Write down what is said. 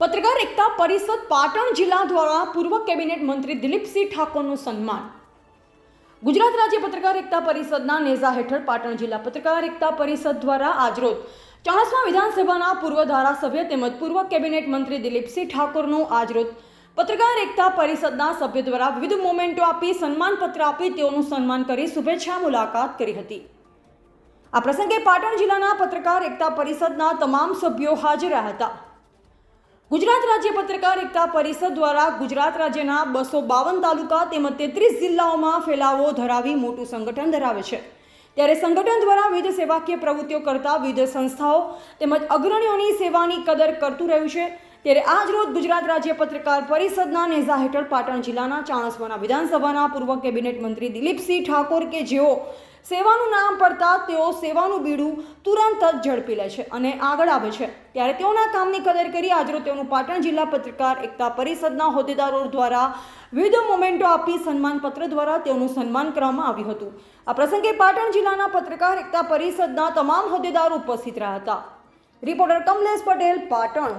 પત્રકાર એકતા પરિષદ પાટણ જિલ્લા દ્વારા પૂર્વ કેબિનેટ મંત્રી દિલીપસિંહ ઠાકોરનું સન્માન. ગુજરાત રાજ્ય પત્રકાર એકતા પરિષદના નેઝા હેઠળ પાટણ જિલ્લા પત્રકાર એકતા પરિષદ દ્વારા આજરોજ ચાણસ્મા વિધાનસભાના પૂર્વ ધારાસભ્ય તેમજ પૂર્વ કેબિનેટ મંત્રી દિલીપસિંહ ઠાકોરનું આજરોજ પત્રકાર એકતા પરિષદના સભ્ય દ્વારા વિવિધ મોમેન્ટો આપી સન્માનપત્ર આપી તેઓનું સન્માન કરી શુભેચ્છા મુલાકાત કરી હતી. આ પ્રસંગે પાટણ જિલ્લાના પત્રકાર એકતા પરિષદના તમામ સભ્યો હાજર હતા. ગુજરાત રાજ્ય પત્રકાર એકતા પરિષદ દ્વારા ગુજરાત રાજ્યના બસો બાવન તાલુકા તેમજ તેત્રીસ જિલ્લાઓમાં ફેલાવો ધરાવી મોટું સંગઠન ધરાવે છે. ત્યારે સંગઠન દ્વારા વિવિધ સેવાકીય પ્રવૃત્તિઓ કરતા વિવિધ સંસ્થાઓ તેમજ અગ્રણીઓની સેવાની કદર કરતું રહ્યું છે. ત્યારે આજ રોજ ગુજરાત રાજ્ય પત્રકાર પરિષદના નેઝા હેઠળ પાટણ જિલ્લાના ચાણસ્માના વિધાનસભાના પૂર્વ કેબિનેટ મંત્રી દિલીપસિંહ ઠાકોર કે જેઓ સેવાનું નામ પડતા તેઓ સેવાનું બીડું તુરંત જ ઝડપી લે છે અને આગળ આવે છે. ત્યારે તેઓના કામની કદર કરી આજરો તેઓનું પાટણ જિલ્લા પત્રકાર એકતા પરિષદના હોદ્દેદારો દ્વારા વિવિધ મોમેન્ટો આપી સન્માનપત્ર દ્વારા તેઓનું સન્માન કરવામાં આવ્યું હતું. આ પ્રસંગે પાટણ જિલ્લાના પત્રકાર એકતા પરિષદના તમામ હોદ્દેદારો ઉપસ્થિત રહ્યા હતા. રિપોર્ટર કમલેશ પટેલ, પાટણ.